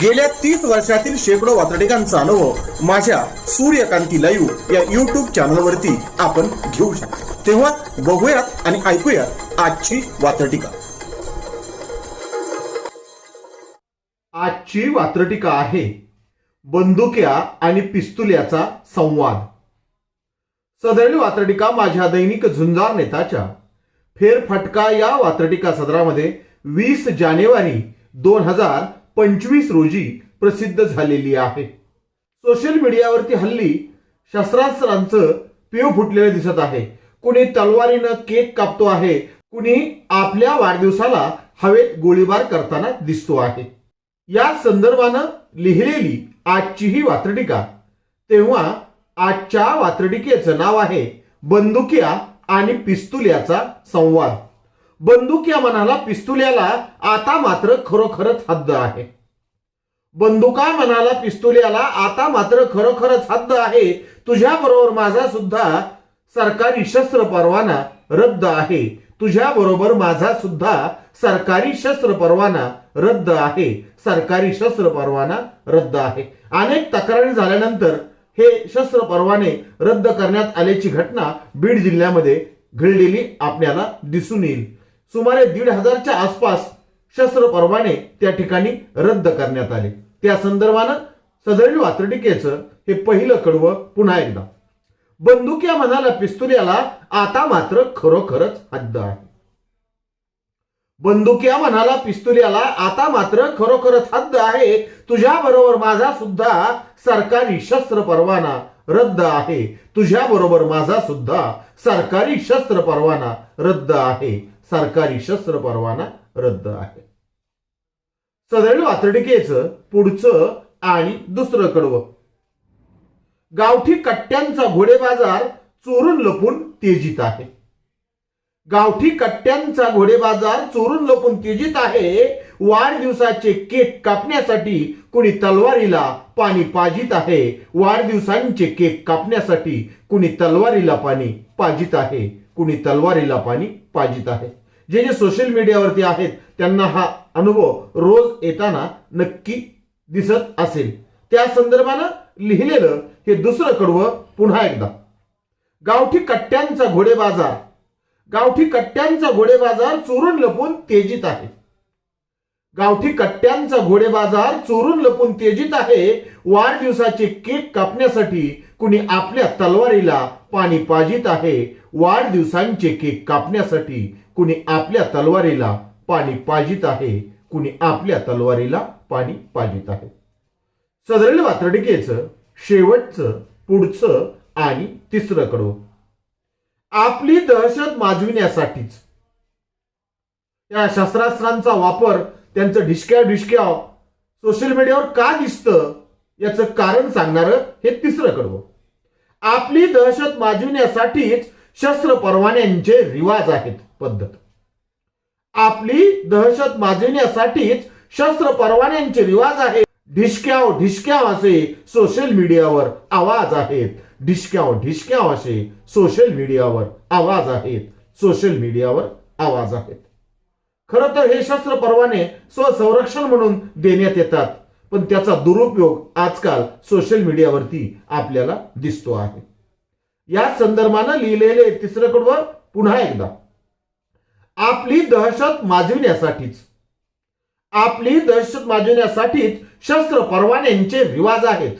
गेल्या तीस वर्षातील शेकडो वातडिकांचा अनुभव माझ्या सूर्यकांती लाईव्ह या युट्यूब चॅनलवरती आपण घेऊ शकतो. तेव्हा बघूयात आणि ऐकूयात आजची वातडिका आजची वात्रटिका आहे बंदुक्या आणि पिस्तुल्याचा संवाद. सदैल वात्रटिका माझ्या दैनिक झुंजार नेताच्या. फेरफटका या वात्रटिका सदरामध्ये वीस जानेवारी दोन हजार पंचवीस रोजी प्रसिद्ध झालेली आहे. सोशल मीडियावरती हल्ली शस्त्रास्त्रांचं पिव फुटलेलं दिसत आहे. कुणी तलवारीनं केक कापतो आहे कुणी आपल्या वाढदिवसाला हवेत गोळीबार करताना दिसतो आहे. या संदर्भानं लिहिलेली आजची ही वात्रटिका तेव्हा आजच्या वात्रटिकेचं नाव आहे बंदुक्या आणि पिस्तुल्याचा संवाद. बंदुक्या म्हणाला पिस्तुल्याला आता मात्र खरोखरच हद्द आहे. बंदुका म्हणाला पिस्तुल्याला आता मात्र खरोखरच हद्द आहे. तुझ्या बरोबर माझा सुद्धा सरकारी शस्त्र परवाना रद्द आहे. तुझ्या बरोबर माझा सुद्धा सरकारी शस्त्र परवाना रद्द आहे. सरकारी शस्त्र परवाना रद्द आहे. अनेक तक्रारी झाल्यानंतर हे शस्त्र परवाने रद्द करण्यात आल्याची घटना बीड जिल्ह्यामध्ये घडलेली आपल्याला दिसून येईल. सुमारे दीड हजारच्या आसपास शस्त्र परवाने त्या ठिकाणी रद्द करण्यात आले. त्या संदर्भानं सदरील वात्रटिकेचं हे पहिलं कडवं पुन्हा एकदा. बंदुक्या म्हणाला पिस्तुल्याला आता मात्र खरोखरच हद्द आहे. बंदुक्या म्हणाला पिस्तुल्याला आता मात्र खरोखरच हद्द आहे. तुझ्या बरोबर माझा सुद्धा सरकारी शस्त्र परवाना रद्द आहे. तुझ्या बरोबर माझा सुद्धा सरकारी शस्त्र परवाना रद्द आहे. सरकारी शस्त्र परवाना रद्द आहे. सदरील वातडिकेचं पुढचं आणि दुसरं कडवं गावठी कट्ट्यांचा घोडे बाजार चोरून लपून तेजीत आहे. गावठी कट्ट्यांचा घोडे बाजार चोरून लपून तेजीत आहे. वाढदिवसाचे केक कापण्यासाठी कुणी तलवारीला पाणी पाजित आहे. वाढदिवसांचे केक कापण्यासाठी कुणी तलवारीला पाणी पाजित आहे. कुणी तलवारीला पाणी पाजित आहे. जे जे सोशल मीडियावरती आहेत त्यांना हा अनुभव रोज येताना नक्की दिसत असेल. त्या संदर्भानं लिहिलेलं हे दुसरं कडवं पुन्हा एकदा. गावठी कट्ट्यांचा घोडे बाजार गावठी कट्ट्यांचा घोडे बाजार चोरून लपून तेजीत आहे. गावठी कट्ट्यांचा घोडे बाजार चोरून लपून तेजीत आहे. वाढदिवसाचे केक कापण्यासाठी कुणी आपल्या तलवारीला पाणी पाजित आहे. वाढदिवसांचे केक कापण्यासाठी कुणी आपल्या तलवारीला पाणी पाजित आहे कुणी आपल्या तलवारीला पाणी पाजित आहे. सदरेल वातडकेचं शेवटचं पुढचं आणि तिसरं कडवं आपली दहशत माजविण्यासाठीच. या शस्त्रास्त्रांचा वापर त्यांचं ढिशक्या ढिशक्या सोशल मीडियावर का दिसतं याचं कारण सांगणारं हे तिसरं कडवं आपली दहशत माजविण्यासाठीच शस्त्र परवान्यांचे रिवाज आहेत पद्धत. आपली दहशत माजविण्यासाठीच शस्त्र परवान्यांचे रिवाज आहेत. ढिशक्याव ढिशक्याव असे सोशल मीडियावर आवाज आहेत. ढिशक्याव ढिशक्याव असे सोशल मीडियावर आवाज आहेत. सोशल मीडियावर आवाज आहेत. खरं तर हे शस्त्र परवाने स्वसंरक्षण म्हणून देण्यात येतात. पण त्याचा दुरुपयोग आजकाल सोशल मीडियावरती आपल्याला दिसतो आहे. या संदर्भानं लिहिलेले तिसरं कडवं पुन्हा एकदा. आपली दहशत माजविण्यासाठीच. आपली दहशत माजविण्यासाठीच शस्त्र परवान्यांचे रिवाज आहेत.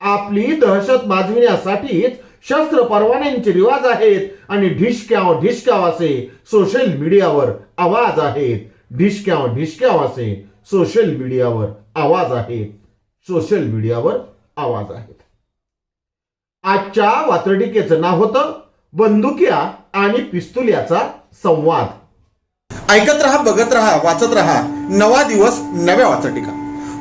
आपली दहशत माजविण्यासाठीच शस्त्र परवान्यांचे रिवाज आहेत आणि ढिशक्याव ढिशक्याव असे सोशल मीडियावर आवाज आहेत. ढिशक्याव ढिशक्याव असे सोशल मीडियावर आवाज आहेत. सोशल मीडियावर आवाज आहेत. आजच्या वात्रटिकेचं नाव होतं बंदुक्या आणि पिस्तुल्याचा संवाद. ऐकत रहा बघत रहा वाचत रहा. नवा दिवस नव्या वाचटिका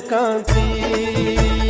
কাঁদি